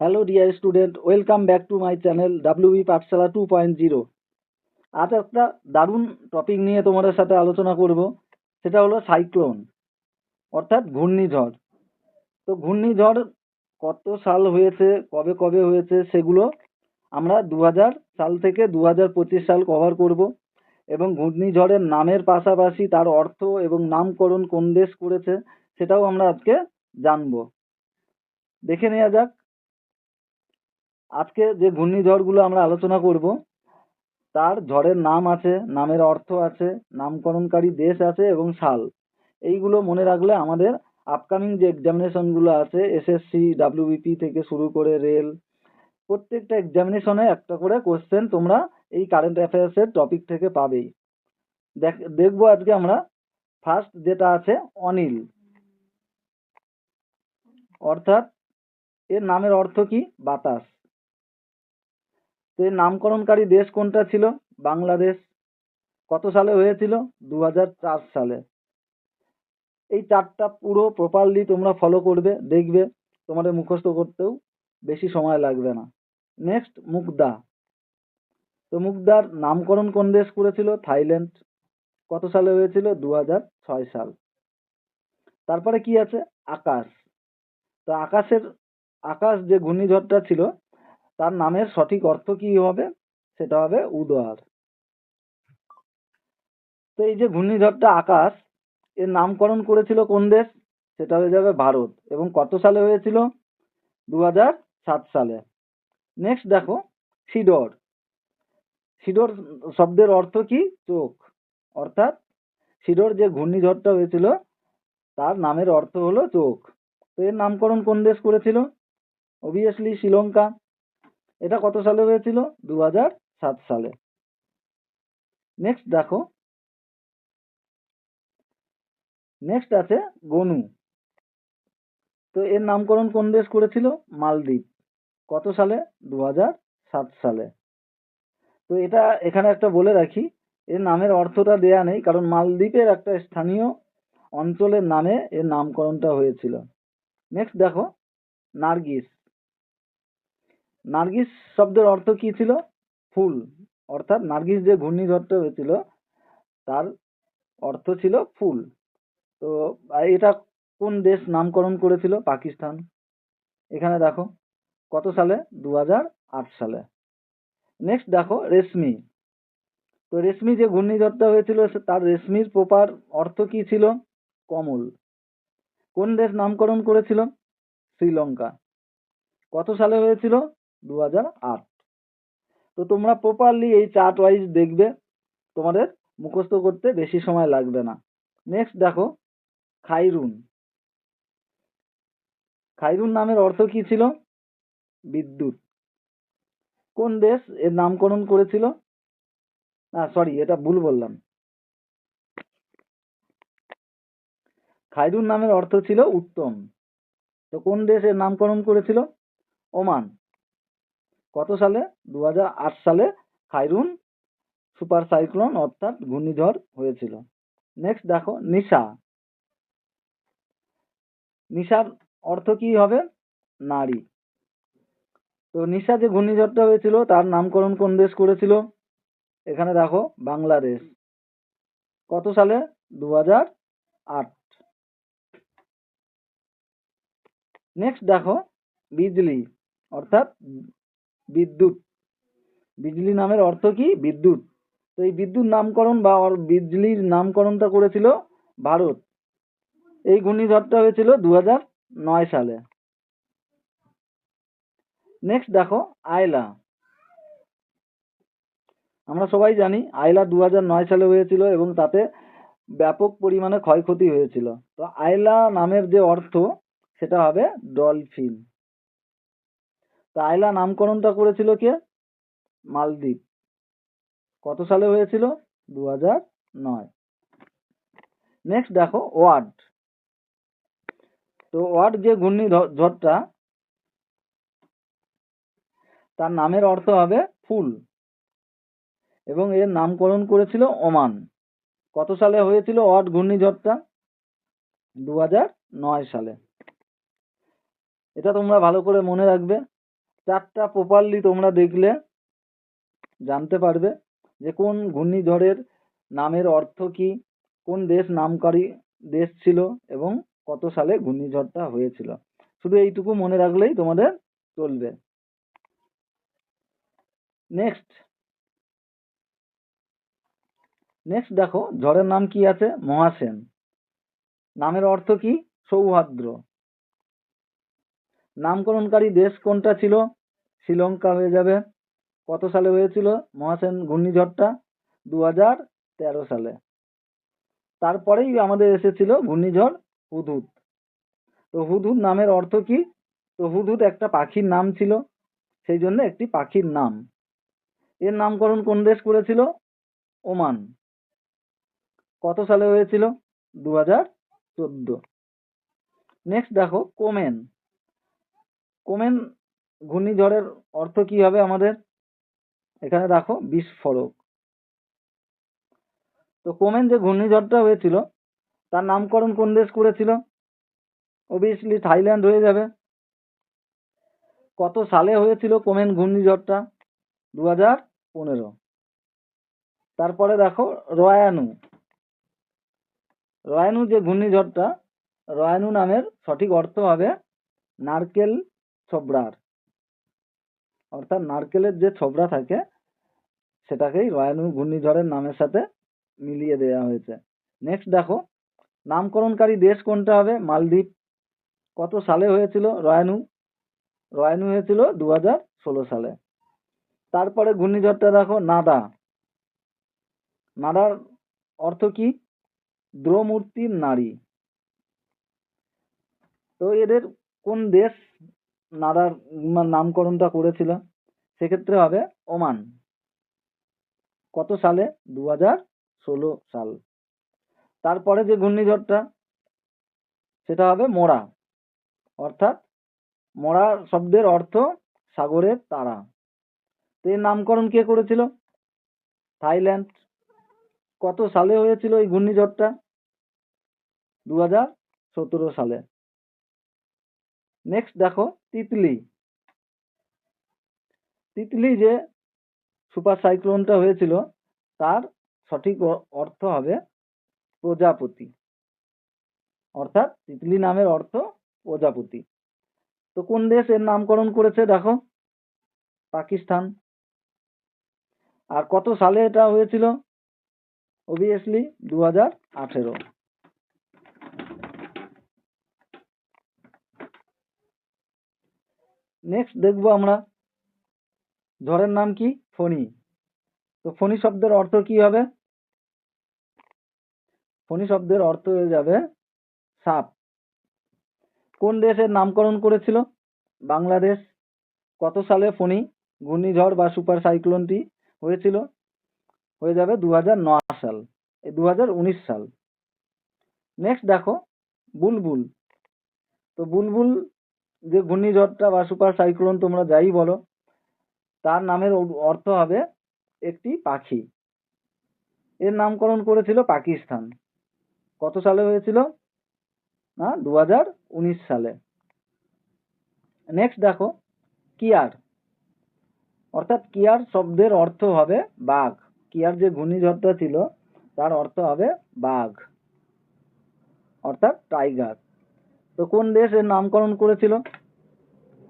Hello dear student welcome back to my channel WB Pathshala two point zero আজ একটা দারুণ topic নিয়ে তোমাদের সাথে আলোচনা করব, সেটা হলো সাইক্লোন অর্থাৎ ঘূর্ণিঝড়। তো ঘূর্ণিঝড় কত সাল হয়েছে, কবে কবে হয়েছে, সেগুলো আমরা দু হাজার সাল থেকে দু হাজার পঁচিশ সাল কভার করব। এবং ঘূর্ণিঝড়ের নামের পাশাপাশি তার অর্থ এবং নামকরণ কোন দেশ করেছে, সেটাও আমরা আজকে জানব। দেখে নেওয়া যাক। আজকে যে ঘূর্ণিঝড়গুলো আমরা আলোচনা করব, তার ঝড়ের নাম আছে, নামের অর্থ আছে, নামকরণকারী দেশ আছে এবং সাল। এইগুলো মনে রাখলে আমাদের আপকামিং যে এক্সামিনেশনগুলো আছে এসএসসি ডাব্লিউবিপি থেকে শুরু করে রেল, প্রত্যেকটা এক্সামিনেশনে একটা করে কোশ্চেন তোমরা এই কারেন্ট অ্যাফেয়ার্সের টপিক থেকে পাবেই। দেখ, দেখব আজকে আমরা। ফার্স্ট যেটা আছে, অনিল। অর্থাৎ এর নামের অর্থ কি? বাতাস। এর নামকরণকারী দেশ কোনটা ছিল? বাংলাদেশ। কত সালে হয়েছিল? দু সালে। এই চারটা পুরো প্রপারলি তোমরা ফলো করবে, দেখবে। তোমাদের মুখস্থ করতেও বেশি সময় লাগবে না। নেক্সট মুগদা। তো মুগদার নামকরণ কোন দেশ করেছিল? থাইল্যান্ড। কত সালে হয়েছিল? দু সাল। তারপরে কি আছে? আকাশ। তো আকাশের, আকাশ যে ঘূর্ণিঝড়টা ছিল তার নামের সঠিক অর্থ কি হবে? সেটা হবে উদয়ার তো এই যে ঘূর্ণিঝড়টা আকাশ, এর নামকরণ করেছিল কোন দেশ? সেটা হয়ে যাবে ভারত। এবং কত সালে হয়েছিল? দু সালে। নেক্সট দেখো, সিডর। সিডর শব্দের অর্থ কি? চোখ। অর্থাৎ সিডর যে ঘূর্ণিঝড়টা হয়েছিল, তার নামের অর্থ হলো চোখ। তো এর নামকরণ কোন দেশ করেছিল? অবভিয়াসলি শ্রীলঙ্কা। এটা কত সালে হয়েছিল? দু সাত সালে। নেক্সট দেখো। নেক্সট আছে গনু। তো এর নামকরণ কোন দেশ করেছিল? মালদ্বীপ। কত সালে? দু সালে। তো এটা এখানে একটা বলে রাখি, এর নামের অর্থটা দেয়া নেই, কারণ মালদ্বীপের একটা স্থানীয় অঞ্চলের নামে এর নামকরণটা হয়েছিল। নেক্সট দেখো, নার্গিস। নার্গিস শব্দের অর্থ কি ছিল? ফুল। অর্থাৎ নার্গিস যে ঘূর্ণিঝড়টা হয়েছিল, তার অর্থ ছিল ফুল। তো এটা কোন দেশ নামকরণ করেছিল? পাকিস্তান। এখানে দেখো, কত সালে? দু সালে। নেক্সট দেখো, রেশমি। তো রেশমি যে ঘূর্ণিঝড়টা হয়েছিল তার রেশমির প্রপার অর্থ কি ছিল? কমল। কোন দেশ নামকরণ করেছিল? শ্রীলঙ্কা। কত সালে হয়েছিল? দু তো তোমরা প্রপারলি এই চার্ট ওয়াইজ দেখবে, তোমাদের মুখস্থ করতে বেশি সময় লাগবে না। নেক্সট দেখো, খাইরুন। খাইরুন নামের অর্থ কি ছিল? বিদ্যুৎ। কোন দেশ এর নামকরণ করেছিল? না সরি এটা ভুল বললাম। খাইরুন নামের অর্থ ছিল উত্তম। তো কোন দেশ এর নামকরণ করেছিল? ওমান। কত সালে? দু হাজার আট সালে খাইরুন সুপার সাইক্লোন অর্থাৎ ঘূর্ণিঝড় হয়েছিল। নেক্সট দেখো, নিশা। নিশার অর্থ কি হবে? নারী। তো নিশা যে ঘূর্ণিঝড়টা হয়েছিল, তার নামকরণ কোন দেশ করেছিল? এখানে দেখো, বাংলাদেশ। কত সালে? দু আট। নেক্সট দেখো, বিজলি, অর্থাৎ বিদ্যুৎ। বিজলি নামের অর্থ কি? বিদ্যুৎ। তো এই বিদ্যুৎ নামকরণ বা বিজলির নামকরণটা করেছিল ভারত। এই ঘূর্ণিঝড়টা হয়েছিল দু নয় সালে। নেক্সট দেখো, আয়লা। আমরা সবাই জানি, আয়লা দু নয় সালে হয়েছিল এবং তাতে ব্যাপক পরিমাণে ক্ষয়ক্ষতি হয়েছিল। তো আয়লা নামের যে অর্থ, সেটা হবে ডলফিন। তো আয়লা নামকরণটা করেছিল কে? মালদ্বীপ। কত সালে হয়েছিল? দু নয়। নেক্সট দেখো, ওয়ার্ড। তো ওয়ার্ড যে ঘূর্ণি ঝড়টা তার নামের অর্থ হবে ফুল। এবং এর নামকরণ করেছিল ওমান। কত সালে হয়েছিল ওয়ার্ড ঘূর্ণিঝড়টা? দু নয় সালে। এটা তোমরা ভালো করে মনে রাখবে। চারটা প্রপারলি তোমরা দেখলে জানতে পারবে যে কোন ঘূর্ণিঝড়ের নামের অর্থ কি, কোন দেশ নামকারী দেশ ছিল এবং কত সালে ঘূর্ণিঝড়টা হয়েছিল। শুধু এইটুকু মনে রাখলেই তোমাদের চলবে। নেক্সট নেক্সট দেখো, ঝড়ের নাম কি আছে? মহাসেন। নামের অর্থ কি? সৌহার্দ্র। নামকরণকারী দেশ কোনটা ছিল? শ্রীলঙ্কা হয়ে যাবে। কত সালে হয়েছিল? মহাসেন ঘূর্ণিঝড়টা দু হাজার তেরো সালে। তারপরেই আমাদের এসেছিল ঘূর্ণিঝড় হুদহুদ। তো হুদহুদ নামের অর্থ কি? তো হুদহুদ একটা পাখির নাম ছিল। সেই জন্য একটি পাখির নাম। এর নামকরণ কোন দেশ করেছিল? ওমান। কত সালে হয়েছিল? দু হাজার চোদ্দ। নেক্সট দেখো, কোমেন। কোমেন ঘূর্ণিঝড়ের অর্থ কি হবে আমাদের? এখানে দেখো, বিস্ফোরক। তো কোমেন যে ঘূর্ণিঝড়টা হয়েছিল, তার নামকরণ কোন দেশ করেছিল? অবভিয়াসলি থাইল্যান্ড হয়ে যাবে। কত সালে হয়েছিল কোমেন ঘূর্ণিঝড়টা? দু হাজার পনেরো। তারপরে দেখো, রয়ানু। রয়ানু যে ঘূর্ণিঝড়টা, রয়ানু নামের সঠিক অর্থ হবে নারকেল ছোবড়ার অর্থাৎ নারকেলের যে ছোবড়া থাকে, সেটাকেই রয়ানু ঘূর্ণিঝড়ের নামের সাথে মিলিয়ে দেওয়া হয়েছে। নেক্সট দেখো, নামকরণকারী দেশ কোনটা হবে? মালদ্বীপ। কত সালে হয়েছিল রয়ানু রয়ানু হয়েছিল দু ষোলো সালে। তারপরে ঘূর্ণিঝড়টা দেখো নাদা নাদার অর্থ কি? দ্রমূর্তির নারী। তো এদের কোন দেশ নাদার নামকরণটা করেছিল সেক্ষেত্রে হবে ওমান। কত সালে? দু ষোলো সাল। তারপরে যে ঘূর্ণিঝড়টা, সেটা হবে মোরা। অর্থাৎ মোরা শব্দের অর্থ সাগরের তারা। তো এর নামকরণ কে করেছিল? থাইল্যান্ড। কত সালে হয়েছিল এই ঘূর্ণিঝড়টা? দু হাজার সতেরো সালে। নেক্সট দেখো, তিতলি। তিতলি যে সুপার সাইক্লোনটা হয়েছিল, তার সঠিক অর্থ হবে প্রজাপতি। অর্থাৎ তিতলি নামের অর্থ প্রজাপতি। তো কোন দেশ এর নামকরণ করেছে দেখো? পাকিস্তান। আর কত সালে এটা হয়েছিল? অবভিয়াসলি দু হাজার আঠেরো। নেক্সট দেখব আমরা। ঝড়ের নাম কি? ফণি। তো ফণি শব্দের অর্থ কি হবে? ফণি শব্দের অর্থ হয়ে যাবে সাপ। কোন দেশের নামকরণ করেছিল? বাংলাদেশ। কত সালে ফণি, ঘূর্ণিঝড় বা সুপার সাইক্লোনটি হয়েছিল? হয়ে যাবে দু হাজার নয় সাল। দু সাল। নেক্সট দেখো, বুলবুল। তো বুলবুল যে ঘূর্ণিঝড়টা বা সুপার সাইক্লোন তোমরা যাই বলো, তার নামের অর্থ হবে একটি পাখি। এর নামকরণ করেছিল পাকিস্তান। কত সালে হয়েছিল? না দু হাজার উনিশ সালে। নেক্সট দেখো, কিয়ার। অর্থাৎ কিয়ার শব্দের অর্থ হবে বাঘ। কিয়ার যে ঘূর্ণিঝড়টা ছিল, তার অর্থ হবে বাঘ। অর্থাৎ টাইগার। তো কোন দেশ এর নামকরণ করেছিল?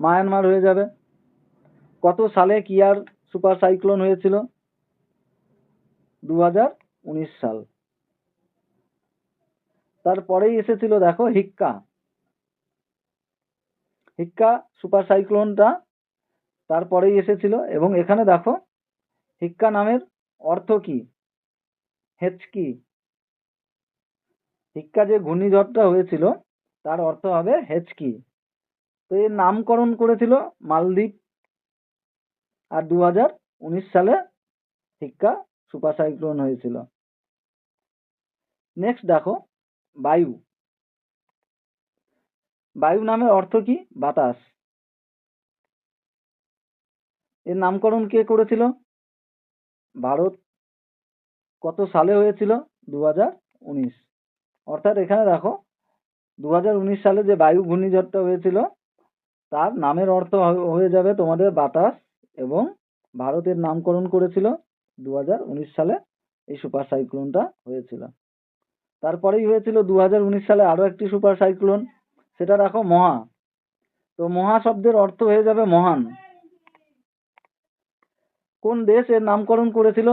মায়ানমার হয়ে যাবে। কত সালে কিয়ার সুপার সাইক্লোন হয়েছিল? দু হাজার উনিশ সাল। তারপরেই এসেছিল দেখো হিক্কা। হিক্কা সুপার সাইক্লোনটা তারপরেই এসেছিল এবং এখানে দেখো হিক্কা নামের অর্থ কি? হেচকি হিক্কা যে ঘূর্ণিঝড়টা হয়েছিল তার অর্থ হবে হেচকি তো এর নামকরণ করেছিল মালদ্বীপ। আর দু হাজার উনিশ সালে হিক্কা সুপার সাইক্লোন হয়েছিল। নেক্সট দেখো, বায়ু। বায়ু নামের অর্থ কি? বাতাস। এর নামকরণ কে করেছিল? ভারত। কত সালে হয়েছিল? দু হাজার উনিশ। অর্থাৎ এখানে দেখো দু হাজার উনিশ সালে যে বায়ু ঘূর্ণিঝড়টা হয়েছিল তার নামের অর্থ হয়ে যাবে তোমাদের বাতাস এবং ভারতের নামকরণ করেছিল দু উনিশ সালে এই সুপার সাইক্লোনটা হয়েছিল। তারপরেই হয়েছিল দু উনিশ সালে আরও একটি সুপার সাইক্লোন, সেটা রাখো মহা। তো মহা শব্দের অর্থ হয়ে যাবে মহান। কোন দেশ এর নামকরণ করেছিল?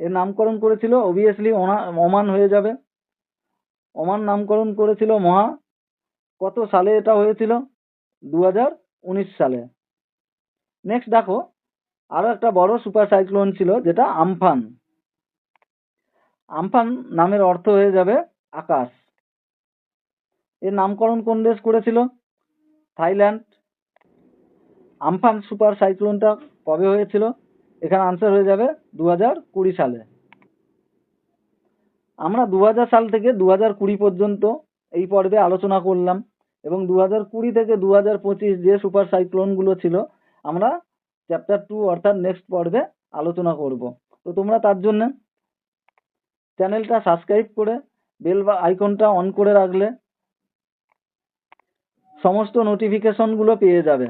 এর নামকরণ করেছিল অবভিয়াসলি ওমান হয়ে যাবে। ওমান নামকরণ করেছিল মহা। কত সালে এটা হয়েছিল? দু হাজার উনিশ সালে। নেক্সট দেখো, আরও একটা বড় সুপার সাইক্লোন ছিল, যেটা আমফান। আমফান নামের অর্থ হয়ে যাবে আকাশ। এর নামকরণ কোন দেশ করেছিল? থাইল্যান্ড। আমফান সুপার সাইক্লোনটা কবে হয়েছিল? এখানে আনসার হয়ে যাবে দু হাজার কুড়ি সালে। আমরা দু হাজার সাল থেকে দু কুড়ি পর্যন্ত এই পর্বে আলোচনা করলাম। এবং দু হাজার কুড়ি থেকে দু হাজার পঁচিশ যে সুপার সাইক্লোনগুলো ছিল, আমরা চ্যাপ্টার টু অর্থাৎ নেক্সট পর্বে আলোচনা করব। তো তোমরা তার জন্য চ্যানেলটা সাবস্ক্রাইব করে বেল বা আইকনটা অন করে রাখলে সমস্ত নোটিফিকেশনগুলো পেয়ে যাবে।